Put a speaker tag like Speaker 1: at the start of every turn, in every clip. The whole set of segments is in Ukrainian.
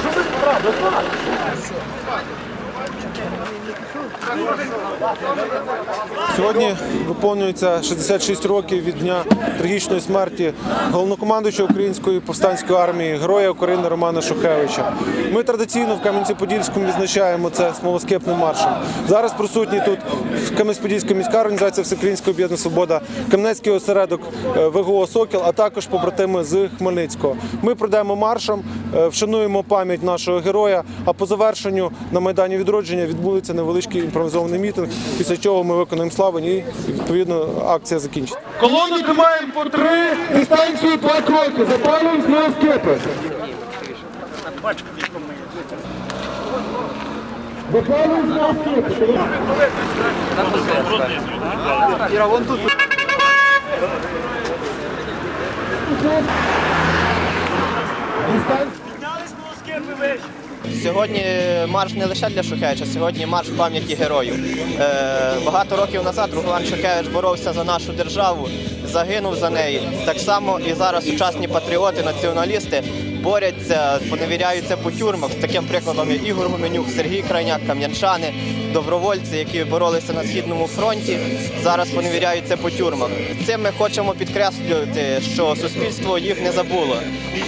Speaker 1: Що ви справді? Сьогодні виповнюється 66 років від дня трагічної смерті головнокомандуючого української повстанської армії, героя України Романа Шухевича. Ми традиційно в Кам'янці-Подільському відзначаємо це смолоскипним маршем. Зараз присутні тут Кам'янець-Подільська міська організація Всеукраїнська об'єднана свобода, Кам'янецький осередок е, ВГО Сокіл, а також побратими з Хмельницького. Ми пройдемо маршем, е, вшануємо пам'ять нашого героя. А по завершенню на майдані відродження відбудеться невеличкий імпровізований мітинг. Після чого ми виконуємо славень і відповідно акція закінчиться.
Speaker 2: Колону тримаємо по три, дистанцію два кроки. Запалюємо знову смолоскипи. Запалюємо смолоскипи.
Speaker 3: Сьогодні марш не лише для Шухевича, сьогодні марш в пам'яті героїв. Е, багато років назад Руслан Шухевич боровся за нашу державу, загинув за неї. Так само і зараз сучасні патріоти, націоналісти борються, поневіряються по тюрмах. Таким прикладом є Ігор Гуменюк, Сергій Крайняк, кам'янчани, добровольці, які боролися на східному фронті, зараз поневіряються по тюрмах. Цим ми хочемо підкреслювати, що суспільство їх не забуло.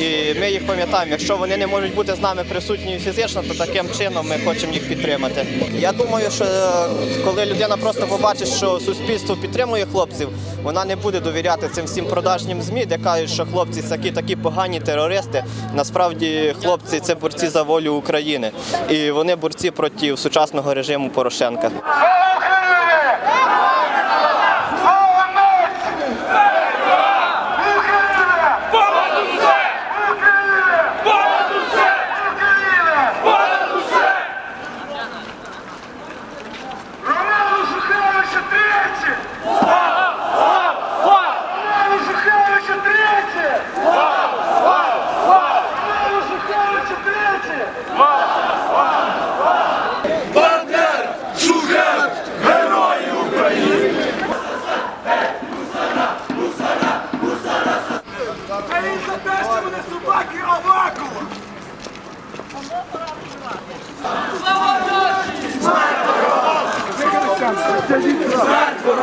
Speaker 3: І ми їх пам'ятаємо. Якщо вони не можуть бути з нами присутні фізично, то таким чином ми хочемо їх підтримати. Я думаю, що е, коли людина просто побачить, що суспільство підтримує хлопців, вона не буде довіряти цим всім продажнім змі, де кажуть, що хлопці такі такі погані терористи. Насправді хлопці це борці за волю України, і вони борці проти сучасного режиму Порошенка.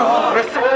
Speaker 2: 그렇습니다.